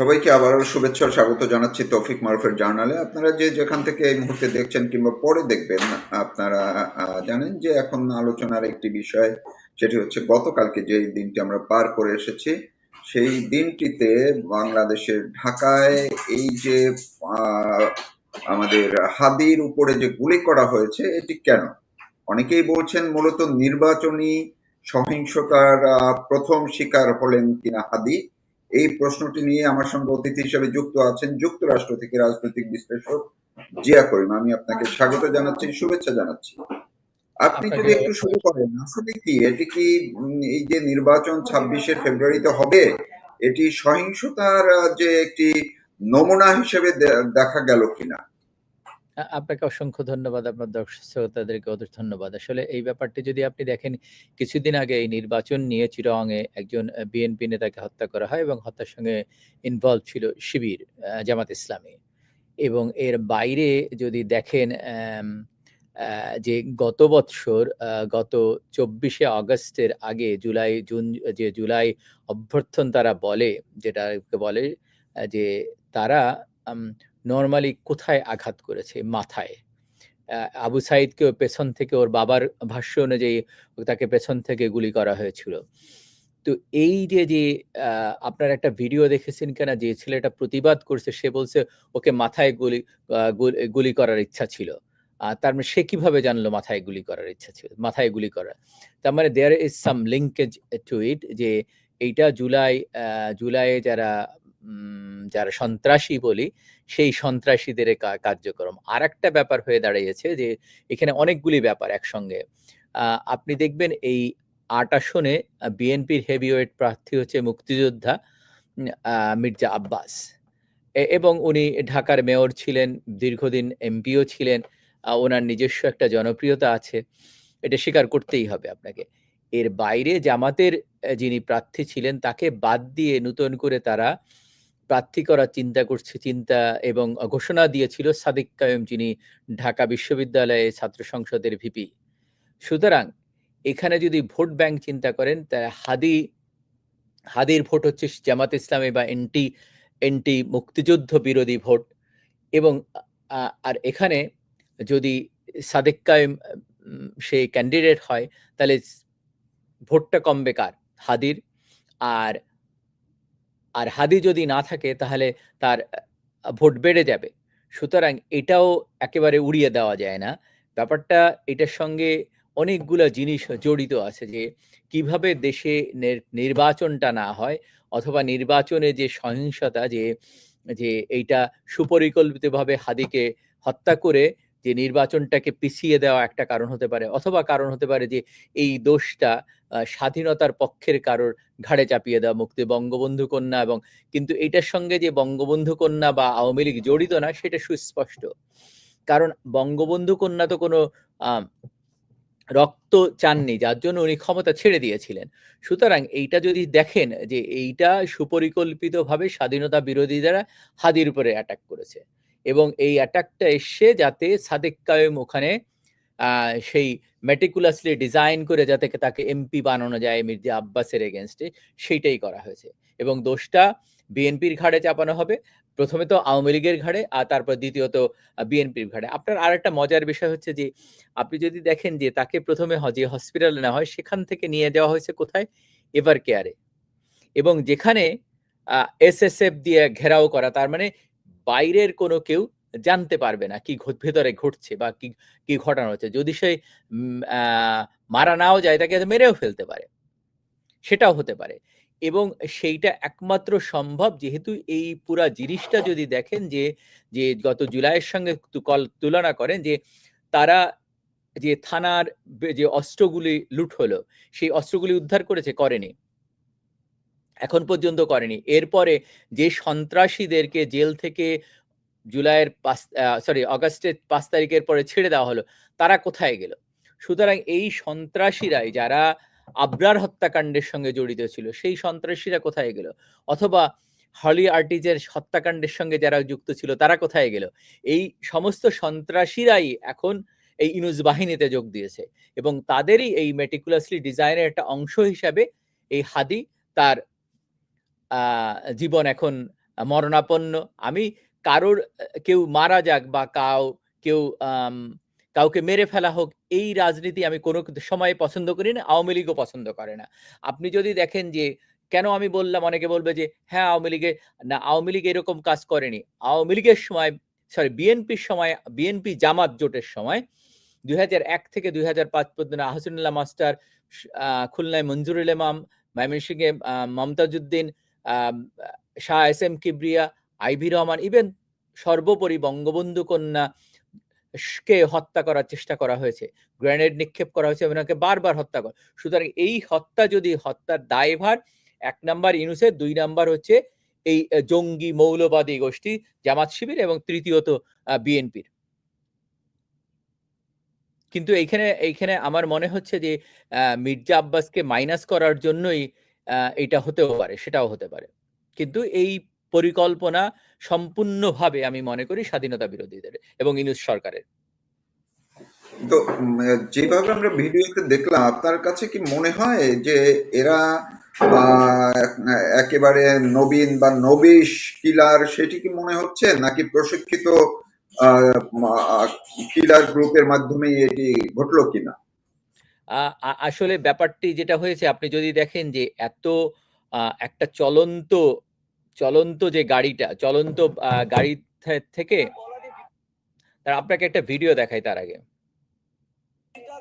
সবাইকে আবারও শুভেচ্ছা স্বাগত জানাচ্ছি তৌফিক মারুফের জার্নালে। আপনারা যে যেখান থেকে এই মুহূর্তে দেখছেন কিংবা পরে দেখবেন, আপনারা জানেন যে এখন আলোচনার একটি বিষয়, সেটি হচ্ছে গতকালকে যে দিনটি আমরা পার করে এসেছি, সেই দিনটিতে বাংলাদেশের ঢাকায় এই যে আমাদের হাদির উপরে যে গুলি করা হয়েছে, এটি কেন? অনেকেই বলছেন মূলত নির্বাচনী সহিংসতার প্রথম শিকার হলেন কিনা হাদি। এই প্রশ্নটি নিয়ে আমার সঙ্গে অতিথি হিসেবে যুক্ত আছেন যুক্তরাষ্ট্র থেকে রাজনৈতিক বিশ্লেষক জিয়া করিম। আমি আপনাকে স্বাগত জানাচ্ছি শুভেচ্ছা জানাচ্ছি। আপনি যদি একটু শুরু করেন আসলে কি এটি কি এই যে নির্বাচন ছাব্বিশে ফেব্রুয়ারিতে হবে এটি সহিংসতার যে একটি নমুনা হিসেবে দেখা গেল কিনা? আপনাকে অসংখ্য ধন্যবাদ, আপনার দর্শক শ্রোতাদেরকে অনেক ধন্যবাদ। আসলে এই ব্যাপারটি যদি আপনি দেখেন, কিছুদিন আগে এই নির্বাচন নিয়ে চিরঙে একজন বিএনপি নেতাকে হত্যা করা হয় এবং হত্যার সঙ্গে ইনভলভ ছিল শিবির জামাত ইসলামী। এবং এর বাইরে যদি দেখেন যে গত বৎসর গত চব্বিশে আগস্টের আগে জুলাই, জুন, যে জুলাই অভ্যর্থন তারা বলে যেটা বলে যে তারা নর্মালি কোথায় আঘাত করেছে? মাথায়। আবু সাইদকেও পেছন থেকে ওর বাবার ভাষ্য অনুযায়ী তাকে পেছন থেকে গুলি করা হয়েছিল। তো এই যে যে আপনার একটা ভিডিও দেখেছেন কেনা, যে ছেলেটা প্রতিবাদ করছে, সে বলছে ওকে মাথায় গুলি গুলি করার ইচ্ছা ছিল। তার মানে সে কীভাবে জানলো মাথায় গুলি করার ইচ্ছা ছিল, মাথায় গুলি করার? তার মানে there is some linkage to it যে এইটা জুলাই জুলাইয়ে যারা যারা সন্ত্রাসী বলি সেই সন্ত্রাসীদের কার্যক্রম। আর একটা ব্যাপার হয়ে দাঁড়িয়েছে যে, এখানে অনেকগুলি ব্যাপার একসঙ্গে। আপনি দেখবেন এই আট আসনে বিএনপির হেভিওয়েট প্রার্থী হচ্ছে মুক্তিযোদ্ধা মির্জা আব্বাস। এবং উনি ঢাকার মেয়র ছিলেন, দীর্ঘদিন এমপিও ছিলেন ওনার নিজস্ব একটা জনপ্রিয়তা আছে। এটা স্বীকার করতেই হবে আপনাকে। এর বাইরে জামাতের যিনি প্রার্থী ছিলেন, তাকে বাদ দিয়ে নতুন করে তারা প্রার্থী করার চিন্তা করছে, চিন্তা এবং ঘোষণা দিয়েছিল সাদিক কায়েম, যিনি ঢাকা বিশ্ববিদ্যালয়ে ছাত্র সংসদের ভিপি। সুতরাং এখানে যদি ভোট ব্যাংক চিন্তা করেন, তা হাদি, হাদির ভোট হচ্ছে জামাত ইসলামী বা এনটি এনটি মুক্তিযুদ্ধ বিরোধী ভোট। এবং আর এখানে যদি সাদেক কায়েম সে ক্যান্ডিডেট হয়, তাহলে ভোটটা কমবে কার? হাদির। আর আর হাদি যদি না থাকে, তাহলে তার ভোট বেড়ে যাবে। সুতরাং এটাও একেবারে উড়িয়ে দেওয়া যায় না। ব্যাপারটা এটার সঙ্গে অনেকগুলো জিনিস জড়িত আছে যে, কীভাবে দেশে নের- নির্বাচনটা না হয় অথবা নির্বাচনে যে সহিংসতা যে যে এইটা সুপরিকল্পিতভাবে হাদিকে হত্যা করে যে নির্বাচনটাকে পিছিয়ে দেওয়া একটা কারণ হতে পারে, অথবা কারণ হতে পারে যে এই দোষটা স্বাধীনতার পক্ষের কারোর ঘাড়ে চাপিয়ে দেওয়া, মুক্তি বঙ্গবন্ধু কন্যা এবং কিন্তু এটার সঙ্গে যে বঙ্গবন্ধু কন্যা বা আওয়ামী লীগ জড়িত না, সেটা সুস্পষ্ট। কারণ বঙ্গবন্ধু কন্যা তো কোনো রক্ত চাননি, যার জন্য উনি ক্ষমতা ছেড়ে দিয়েছিলেন। সুতরাং এইটা যদি দেখেন যে এইটা সুপরিকল্পিতভাবে স্বাধীনতা বিরোধীরা হাদির উপরে অ্যাটাক করেছে। এবং এই অ্যাটাকটা এসে যাতে সাদেক কায়েম ওখানে সেই মেটিকুলাসলি ডিজাইন করে যাতে তাকে এমপি বানানো যায় মির্জা আব্বাসের এগেনস্টে সেইটাই করা হয়েছে। এবং দোষটা বিএনপির ঘাড়ে চাপানো হবে। প্রথমে তো আওয়ামী লীগের ঘাড়ে, আর তারপর দ্বিতীয়ত বিএনপির ঘাড়ে। আপনার আর একটা মজার বিষয় হচ্ছে যে, আপনি যদি দেখেন যে তাকে প্রথমে যে হসপিটালে নেওয়া হয়, সেখান থেকে নিয়ে যাওয়া হয়েছে কোথায়? এভার কেয়ারে এবং যেখানে এসএসএফ দিয়ে ঘেরাও করা, তার মানে বাইরের কোনো কেউ জানতে পারবে না কি ভেতরে ঘটছে বা কি কি ঘটানো হচ্ছে। যদি সে মারা নাও যায়, তাকে মেরেও ফেলতে পারে। সেটাও হতে পারে। এবং সেইটা একমাত্র সম্ভব যেহেতু এই পুরা জিনিসটা যদি দেখেন যে যে গত জুলাইয়ের সঙ্গে কল- তুলনা করেন যে, তারা যে থানার যে অস্ত্রগুলি লুট হলো, সেই অস্ত্রগুলি উদ্ধার করেছে, করেনি। এখন পর্যন্ত করেনি। এরপরে যে সন্ত্রাসীদেরকে জেল থেকে জুলাইয়ের পাঁচ সরি অগাস্টের পাঁচ তারিখের পরে ছেড়ে দেওয়া হলো, তারা কোথায় গেল? সুতরাং এই সন্ত্রাসীরাই যারা আবরার হত্যাকাণ্ডের সঙ্গে জড়িত ছিল, সেই সন্ত্রাসীরা কোথায় গেল? অথবা হলি আর্টিজের হত্যাকাণ্ডের সঙ্গে যারা যুক্ত ছিল, তারা কোথায় গেল? এই সমস্ত সন্ত্রাসীরাই এখন এই ইনুজ বাহিনীতে যোগ দিয়েছে এবং তাদেরই এই মেটিকুলাসলি ডিজাইনের একটা অংশ হিসাবে এই হাদি তার জীবন এখন মরণাপন্ন। আমি কারোর কেউ মারা যাক বা কাউ কেউ কাউকে মেরে ফেলা হোক, এই রাজনীতি আমি কোনো সময়ে পছন্দ করি না। আওয়ামী লীগও পছন্দ করে না। আপনি যদি দেখেন যে কেন আমি বললাম অনেকে বলবে যে, "হ্যাঁ, আওয়ামী লীগে" না আওয়ামী লীগ এরকম কাজ করেনি। আওয়ামী লীগের সময় সরি বিএনপির সময় বিএনপি জামাত জোটের সময় ২০০১ থেকে ২০০৫ পর্যন্ত আহসানুল্লাহ মাস্টার, খুলনায় মঞ্জুরুল ইমাম, ময়মনসিংহে আ Shah S M Kibria, Ivy Rahman even সর্বোপরি বঙ্গবন্ধু কন্যা কে হত্যা করার চেষ্টা করা হয়েছে। গ্রেনেড নিক্ষেপ করা হয়েছে ওনাকে বারবার হত্যা করা। সুতরাং এই হত্যা যদি হত্যার দায়ভার এক নাম্বার ইউনূসের, ২ নাম্বার হচ্ছে এই জঙ্গি মৌলবাদী গোষ্ঠী জামাত শিবির এবং তৃতীয়ত বিএনপির। কিন্তু এইখানে এইখানে আমার মনে হচ্ছে যে মির্জা আব্বাসকে মাইনাস করার জন্যই এটা হতেও পারে, সেটাও হতে পারে। কিন্তু এই পরিকল্পনা সম্পূর্ণভাবে আমি মনে করি স্বাধীনতা বিরোধীদের এবং ইউনূস সরকারের। তো যেভাবে আমরা ভিডিওতে দেখলাম, আপনার কাছে কি মনে হয় যে এরা একেবারে নবীন বা নবিশ কিলার সেটি কি মনে হচ্ছে? নাকি প্রশিক্ষিত কিলার গ্রুপের মাধ্যমেই এটি ঘটলো কিনা? আসলে ব্যাপারটি যেটা হয়েছে আপনি যদি দেখেন যে এত একটা চলন্ত চলন্ত যে গাড়িটা, চলন্ত গাড়ি থেকে দাঁড়ান আপনাকে একটা ভিডিও দেখাই তার আগে।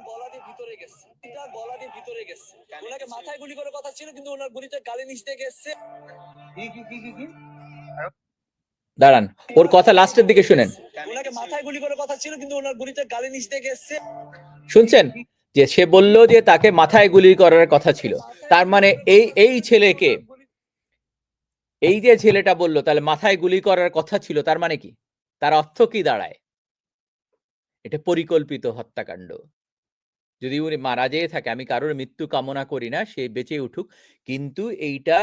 গলা ভিতরে গেছে। এটা গলা দিয়ে ভিতরে গেছে। উনাকে মাথায় গুলি করার কথা ছিল কিন্তু উনার গুলিটা গালের নিচ গেছে। কি কি কি কি কি? দাঁড়ান, ওর কথা লাস্টের দিকে শুনেন। মাথায় গুলি করার কথা ছিল কিন্তু উনার গুলিটা গালের নিচ দিয়ে গেছে। শুনছেন? যে সে বলল যে তাকে মাথায় গুলি করার কথা ছিল। তার মানে এই এই ছেলেকে এই যে ছেলেটা বলল তাহলে মাথায় গুলি করার কথা ছিল তার মানে কি? তার অর্থ কি দাঁড়ায়? এটা পরিকল্পিত হত্যাকাণ্ড। যদি উনি মারা যেয়ে থাকে আমি কারোর মৃত্যু কামনা করি না, সে বেঁচে উঠুক। কিন্তু এইটা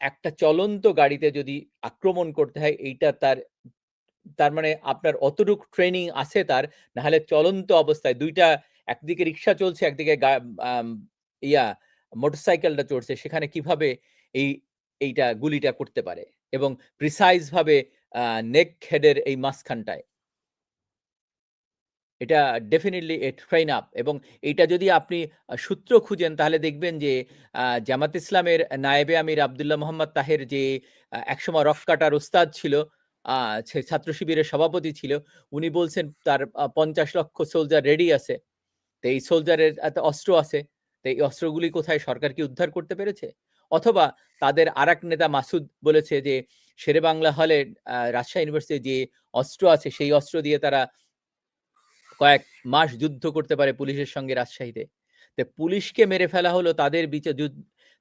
একটা চলন্ত গাড়িতে যদি আক্রমণ করতে হয় এইটা তার তার মানে আপনার অতটুক ট্রেনিং আছে তার, নাহলে চলন্ত অবস্থায় ২ টা একদিকে রিক্সা চলছে, একদিকে ইয়া মোটরসাইকেলটা চড়ছে। সেখানে কীভাবে এই এইটা গুলিটা করতে পারে? এবং প্রিসাইজ ভাবে নেক হেডের এই মাঝখানটায়। এটা ডেফিনিটলি এ ট্রেন আপ এবং এইটা যদি আপনি সূত্র খুঁজেন তাহলে দেখবেন যে জামাত ইসলামের নায়েবে আমির আবদুল্লাহ মোহাম্মদ তাহের যে একসময় রক কাটার ওস্তাদ ছিল, ছাত্র শিবিরের সভাপতি ছিল। উনি বলছেন তার পঞ্চাশ লক্ষ সোলজার রেডি আছে। তো এই সোলজারের এত অস্ত্র আছে। তো এই অস্ত্রগুলি কোথায় সরকার কি উদ্ধার করতে পেরেছে? অথবা তাদের আরেক নেতা মাসুদ বলেছে যে শেরেবাংলা হলে রাজশাহী ইউনিভার্সিটির যে অস্ত্র আছে, সেই অস্ত্র দিয়ে তারা কয়েক মাস যুদ্ধ করতে পারে পুলিশের সঙ্গে রাজশাহীতে। তো পুলিশকে মেরে ফেলা হলো, তাদের বিচার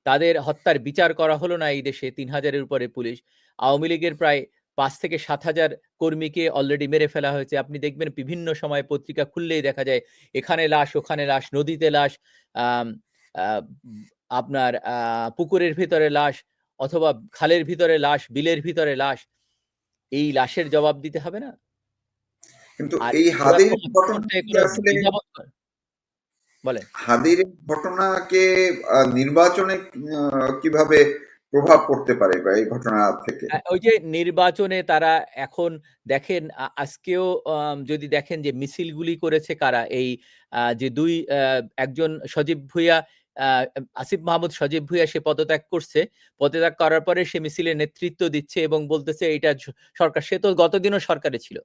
তাদের হত্যার বিচার করা হলো না এই দেশে তিন হাজারের উপরে পুলিশ। আওয়ামী লীগের প্রায় পাঁচ থেকে ৭০০০ কর্মীকে অলরেডি মেরে ফেলা হয়েছে। আপনি দেখবেন বিভিন্ন সময় পত্রিকা খুললেই দেখা যায় এখানে লাশ, ওখানে লাশ, নদীতে লাশ, আপনার পুকুরের ভিতরে লাশ অথবা খালের ভিতরে লাশ, বিলের ভিতরে লাশ। এই লাশের জবাব দিতে হবে না? কিন্তু এই হাদির বলেন। হাদির ঘটনাকে নির্বাচনে কীভাবে প্রভাব পড়তে পারে এই ঘটনা থেকে? ওই যে নির্বাচনে তারা এখন দেখেন আজকেও যদি দেখেন যে মিছিলগুলি করেছে কারা? এই যে ২ আ একজন সজীব ভুইয়া আসিফ মাহমুদ সজীব ভুইয়া সে পদত্যাগ করছে। পদত্যাগ করার পরে সে মিছিলের নেতৃত্ব দিচ্ছে এবং বলতেছে এটা সরকার। সে তো গতদিনও সরকারে ছিল।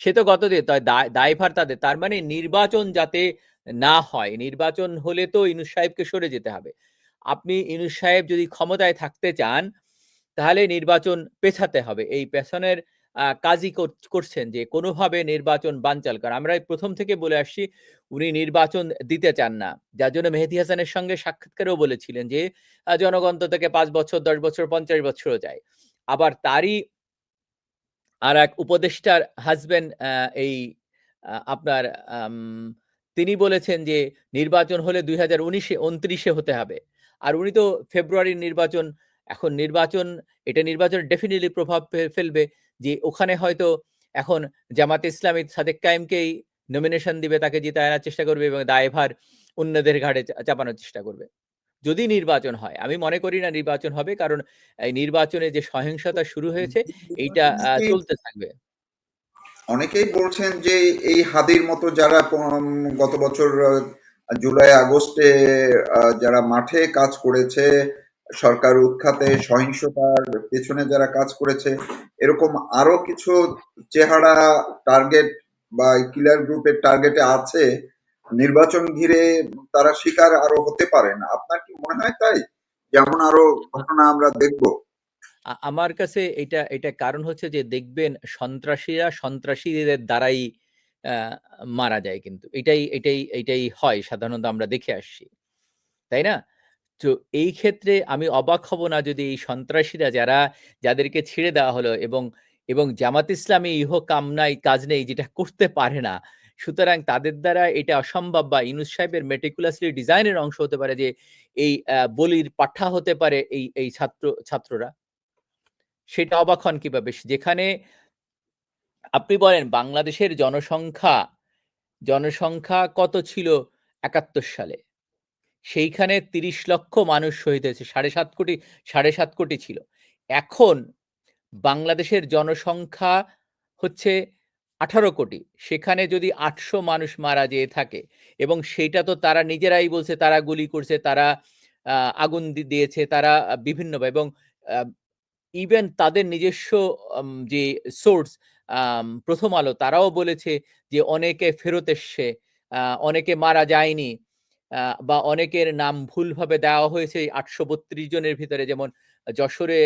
সে তো গতদিন তা দায় দায়ভার তাদের। তার মানে নির্বাচন যাতে না হয়, নির্বাচন হলে তো ইনুস সাহেবকে সরে যেতে হবে। আপনি ইউনূস সাহেব যদি ক্ষমতায় থাকতে চান, তাহলে নির্বাচন পেছাতে হবে। এই পেছনের কাজই কর করছেন যে কোনোভাবে নির্বাচন বানচাল করা। আমরা প্রথম থেকে বলে আসছি উনি নির্বাচন দিতে চান না। যার জন্য মেহেদি হাসানের সঙ্গে সাক্ষাৎকারেও বলেছিলেন যে জনগণ তো তাকে ৫ বছর, 10 বছর, ৫০ বছরও যায় আবার তারই আর এক উপদেষ্টার হাসব্যান্ড আ এই আপনার তিনি বলেছেন যে নির্বাচন হলে ২০১৯ এ ২৯ এ হতে হবে। আর উনি তো ফেব্রুয়ারির নির্বাচন এখন নির্বাচন এটা নির্বাচন ডেফিনিটলি প্রভাব ফেলবে যে ওখানে হয়তো এখন জামাতে ইসলামী সাদেক কায়েমকেই নমিনেশন দিবে, তাকে জিতায় আনার চেষ্টা করবে এবং দায়ভার অন্যদের ঘাড়ে চা চাপানোর চেষ্টা করবে। যদি নির্বাচন হয় আমি মনে করি না নির্বাচন হবে কারণ এই নির্বাচনে যে সহিংসতা শুরু হয়েছে এইটা চলতে থাকবে অনেকেই বলছেন যে এই হাদির মতো যারা গত বছর জুলাই, আগস্টে যারা মাঠে কাজ করেছে, সরকার উৎখাতে, সহিংসতার পেছনে যারা কাজ করেছে, এরকম আরও কিছু চেহারা টার্গেট বা কিলার গ্রুপের টার্গেটে আছে, নির্বাচন ঘিরে তারা শিকার আরও হতে পারেন আপনার কি মনে হয় তাই? যেমন আরও ঘটনা আমরা দেখব। আমার কাছে এটা এটা কারণ হচ্ছে যে দেখবেন সন্ত্রাসীরা সন্ত্রাসীদের দ্বারাই মারা যায় কিন্তু। এটাই এটাই এটাই হয় সাধারণত আমরা দেখে আসছি। তাই না? তো এই ক্ষেত্রে আমি অবাক হব না যদি এই সন্ত্রাসীরা যারা, যাদেরকে ছেড়ে দেওয়া হলো এবং এবং জামাত ইসলামী ইহ কামনাই কাজ নেই, যেটা করতে পারে না, সুতরাং তাদের দ্বারা এটা অসম্ভব বা ইউনুস সাহেবের মেটিকুলাসলি ডিজাইনের অংশ হতে পারে যে এই বলির পাঠা হতে পারে এই এই ছাত্র, ছাত্ররা। সেটা অবাক হন কীভাবে? যেখানে আপনি বলেন বাংলাদেশের জনসংখ্যা জনসংখ্যা কত ছিল একাত্তর সালে? সেইখানে তিরিশ লক্ষ মানুষ শহীদ হয়েছে, সাড়ে সাত কোটি, সাড়ে সাত কোটি ছিল। এখন বাংলাদেশের জনসংখ্যা হচ্ছে আঠারো কোটি, সেখানে যদি আটশো মানুষ মারা যেয়ে থাকে, এবং সেইটা তো তারা নিজেরাই বলছে, তারা গুলি করছে, তারা আগুন দিয়েছে, তারা বিভিন্ন, এবং ইভেন তাদের নিজস্ব যে সোর্স প্রথম আলো তারাও বলেছে যে, অনেকে ফেরত এসছে অনেকে মারা যায়নি বা অনেকের নাম ভুলভাবে দেওয়া হয়েছে আটশো বত্রিশ জনের ভিতরে। যেমন যশোরে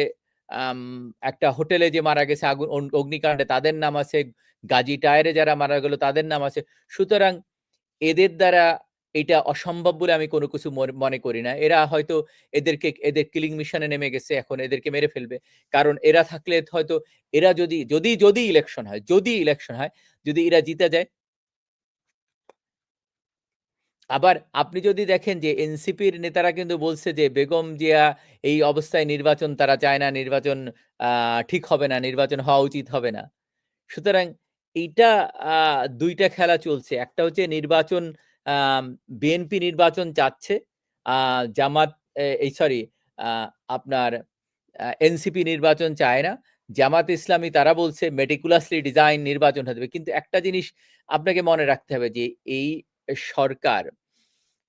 একটা হোটেলে যে মারা গেছে আগুন অগ্নিকাণ্ডে তাদের নাম আছে, গাজী টায়ারে যারা মারা গেল তাদের নাম আছে। সুতরাং এদের দ্বারা এটা অসম্ভব বলে আমি কোনো কিছু মনে- করি না। এরা হয়তো এদেরকে, এদের কিলিং মিশনে নেমে গেছে, এখন এদেরকে মেরে ফেলবে। কারণ এরা থাকলে হয়তো এরা যদি যদি যদি ইলেকশন হয়, যদি ইলেকশন হয়, যদি এরা জিতে যায় আবার আপনি যদি দেখেন যে এনসিপির নেতারা কিন্তু বলছে যে বেগম জিয়া এই অবস্থায় নির্বাচন তারা চায় না, নির্বাচন ঠিক হবে না, নির্বাচন হওয়া উচিত হবে না। সুতরাং এইটা দুইটা খেলা চলছে। একটা হচ্ছে নির্বাচন বিএনপি নির্বাচন চাচ্ছে জামাত এই সরি আপনার এনসিপি নির্বাচন চায় না। জামাত ইসলামী, তারা বলছে মেটিকুলাসলি ডিজাইন নির্বাচন হতে হবে। কিন্তু একটা জিনিস আপনাকে মনে রাখতে হবে যে, এই সরকার,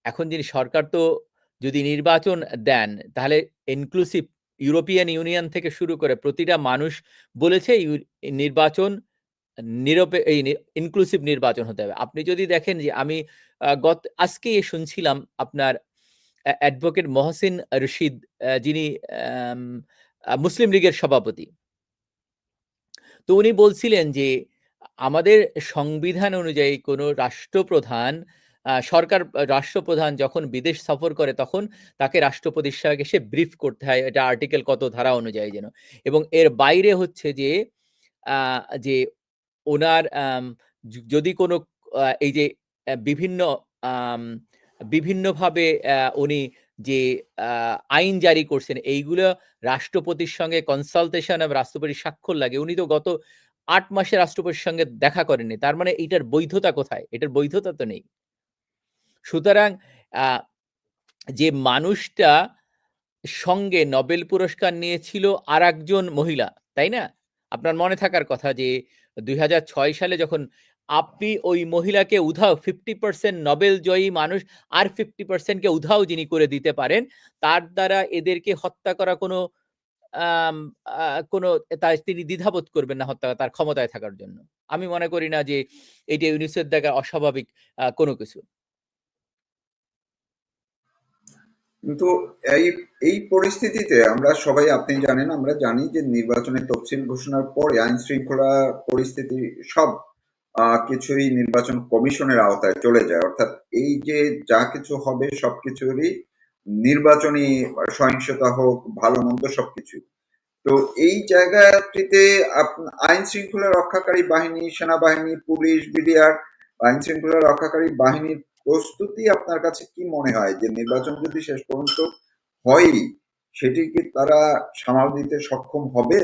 এখন যিনি সরকার তো যদি নির্বাচন দেন, তাহলে ইনক্লুসিভ ইউরোপিয়ান ইউনিয়ন থেকে শুরু করে প্রতিটা মানুষ বলেছে নির্বাচন নিরপে, এই ইনক্লুসিভ নির্বাচন হতে হবে। আপনি যদি দেখেন যে আমি গত, আজকেই শুনছিলাম আপনার অ্যাডভোকেট মহসিন রশিদ যিনি মুসলিম লীগের সভাপতি। তো উনি বলছিলেন যে, আমাদের সংবিধান অনুযায়ী কোনো রাষ্ট্রপ্রধান সরকার, রাষ্ট্রপ্রধান যখন বিদেশ সফর করে তখন তাকে রাষ্ট্রপতির সঙ্গে এসে ব্রিফ করতে হয়, এটা আর্টিকেল কত ধারা অনুযায়ী যেন। এবং এর বাইরে হচ্ছে যে যে ওনার যদি কোনো এই যে বিভিন্ন বিভিন্নভাবে উনি যে আইন জারি করছেন, এইগুলো রাষ্ট্রপতির সঙ্গে কনসালটেশন এবং রাষ্ট্রপতির স্বাক্ষর লাগে। উনি তো গত আট মাসে রাষ্ট্রপতির সঙ্গে দেখা করেননি। তার মানে এইটার বৈধতা কোথায়? এটার বৈধতা তো নেই। সুতরাং যে মানুষটা সঙ্গে নোবেল পুরস্কার নিয়েছিল আর একজন মহিলা, তাই না? আপনার মনে থাকার কথা যে দুই হাজার ছয় সালে যখন আপনি ওই মহিলাকে উধাও ফিফটি পার্সেন্ট নবেল জয়ী মানুষ আর ফিফটি পার্সেন্টকে উধাও যিনি করে দিতে পারেন, তার দ্বারা এদেরকে হত্যা করা কোনো কোনো তার তিনি দ্বিধাবোধ করবেন না হত্যা, তার ক্ষমতায় থাকার জন্য। আমি মনে করি না যে এটি ইউনিসেফ দেখার অস্বাভাবিক কোনো কিছু। কিন্তু এই এই পরিস্থিতিতে আমরা সবাই, আপনি জানেন, আমরা জানি যে নির্বাচনের তফসিল ঘোষণার পরে আইন শৃঙ্খলা পরিস্থিতি সব কিছুই নির্বাচন কমিশনের আওতায় চলে যায়। অর্থাৎ এই যে যা কিছু হবে সবকিছুরই নির্বাচনী সহিংসতা হোক, ভালো মন্দ সবকিছু তো এই জায়গাটিতে আইন শৃঙ্খলা রক্ষাকারী বাহিনী, সেনাবাহিনী, পুলিশ, বিডিআর, আইন শৃঙ্খলা রক্ষাকারী বাহিনীর প্রস্তুতি আপনার কাছে কি মনে হয়? যে নির্বাচন যদি শেষ পর্যন্ত হয় সেটি কি তারা সামাল দিতে সক্ষম হবে?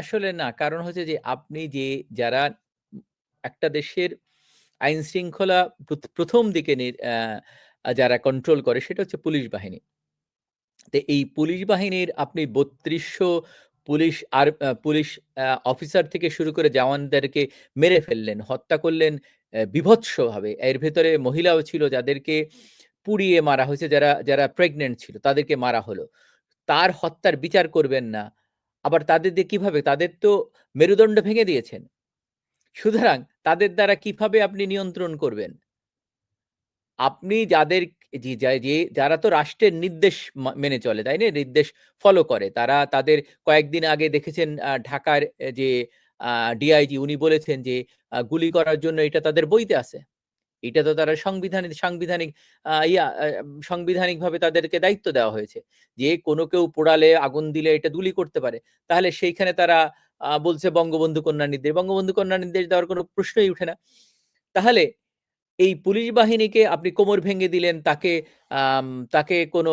আসলে না। কারণ হচ্ছে যে আপনি যে যারা একটা দেশের আইন শৃঙ্খলা প্রথম দিকে যারা কন্ট্রোল করে সেটা হচ্ছে পুলিশ বাহিনী। তো এই পুলিশ বাহিনীর আপনি ৩২০০ পুলিশ আর পুলিশ অফিসার থেকে শুরু করে জওয়ানদেরকে মেরে ফেললেন, হত্যা করলেন বীভৎসভাবে। এর ভেতরে মহিলাও ছিল যাদেরকে পুড়িয়ে মারা হয়েছে, যারা, যারা প্রেগনেন্ট ছিল তাদেরকে মারা হলো। তার হত্যার বিচার করবেন না। আবার তাদের দিয়ে কীভাবে? তাদের তো মেরুদণ্ড ভেঙে দিয়েছেন। সুতরাং তাদের দ্বারা কীভাবে আপনি নিয়ন্ত্রণ করবেন? আপনি যাদের যে যারা তো রাষ্ট্রের নির্দেশ মেনে চলে, তাই না? নির্দেশ ফলো করে। তারা তাদের কয়েকদিন আগে দেখেছেন ঢাকার যে ডিআইজি উনি বলেছেন যে গুলি করার জন্য এটা তাদের বইতে আছে। এটা তো তারা সংবিধানিক সাংবিধানিক ইয়া সাংবিধানিক ভাবে তাদেরকে দায়িত্ব দেওয়া হয়েছে। যে কোনো কেউ পোড়ালে, আগুন দিলে এটা দুলি করতে পারে। তাহলে সেইখানে তারা বলছে বঙ্গবন্ধু কন্যা নির্দেশ। বঙ্গবন্ধু কন্যা নির্দেশ দেওয়ার কোনো প্রশ্নই উঠে না। তাহলে এই পুলিশ বাহিনীকে আপনি কোমর ভেঙে দিলেন, তাকে তাকে কোনো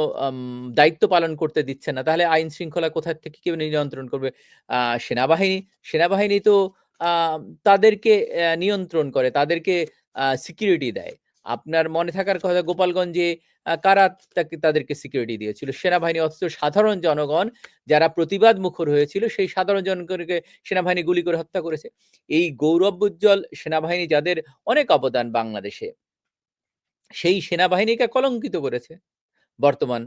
দায়িত্ব পালন করতে দিচ্ছেন না। তাহলে আইন শৃঙ্খলা কোথা থেকে কেউ নিয়ন্ত্রণ করবে? সেনাবাহিনী। সেনাবাহিনী তো তাদেরকে নিয়ন্ত্রণ করে, তাদেরকে সিকিউরিটি দেয়। আপনার মনে থাকার কথা গোপালগঞ্জে কারা তাকে, তাদেরকে সিকিউরিটি দিয়েছিল? সেনাবাহিনী অথচ সাধারণ জনগণ যারা প্রতিবাদ মুখর হয়েছিল, সেই সাধারণ জনগণকে সেনাবাহিনী গুলি করে হত্যা করেছে। এই গৌরবোজ্জ্বল সেনাবাহিনী যাদের অনেক অবদান বাংলাদেশে। সেই সেনাবাহিনীকে কলঙ্কিত করেছে। বর্তমান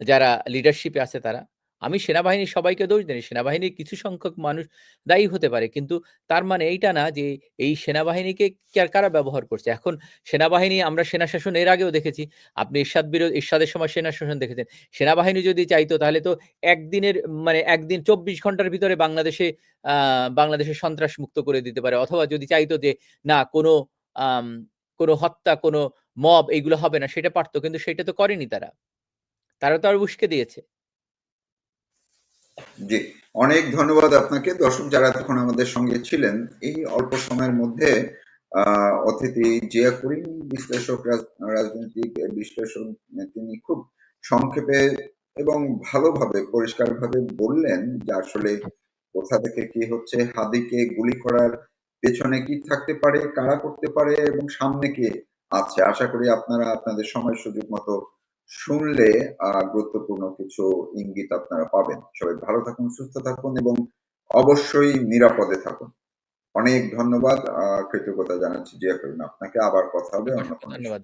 যারা লিডারশিপে আছে তারা। আমি সেনাবাহিনীর সবাইকে দোষ দেই। সেনাবাহিনীর কিছু সংখ্যক মানুষ দায়ী হতে পারে। কিন্তু তার মানে এইটা না যে এই সেনাবাহিনীকে কারা ব্যবহার করছে। এখন সেনাবাহিনী আমরা সেনা শাসন এর আগেও দেখেছি। আপনি এরশাদ বিরোধ এরশাদের সময় সেনা শাসন দেখেছেন। সেনাবাহিনী যদি চাইতো তাহলে তো একদিনের মানে একদিন ২৪ ঘণ্টার ভিতরে বাংলাদেশে বাংলাদেশে সন্ত্রাস মুক্ত করে দিতে পারে। অথবা যদি চাইতো যে না কোনো কোনো হত্যা, কোনো মব এগুলো হবে না সেটা পারতো কিন্তু সেটা তো করেনি তারা। তারা তো আর উস্কে দিয়েছে। জি, অনেক ধন্যবাদ আপনাকে। দর্শক যারা এতক্ষণ আমাদের সঙ্গে ছিলেন, এই অল্প সময়ের মধ্যে অতিথি জিয়া করিম বিশ্লেষক রাজ রাজনৈতিক বিশ্লেষক তিনি খুব সংক্ষেপে এবং ভালোভাবে পরিষ্কারভাবে বললেন যে আসলে কোথা থেকে কি হচ্ছে, হাদিকে গুলি করার পেছনে কি থাকতে পারে, কারা করতে পারে এবং সামনে কে আছে। আশা করি আপনারা আপনাদের সময় সুযোগ মতো শুনলে গুরুত্বপূর্ণ কিছু ইঙ্গিত আপনারা পাবেন। সবাই ভালো থাকুন, সুস্থ থাকুন এবং অবশ্যই নিরাপদে থাকুন। অনেক ধন্যবাদ। কৃতজ্ঞতা জানাচ্ছি জিয়া করিম আপনাকে। আবার কথা হবে অন্য ধন্যবাদ।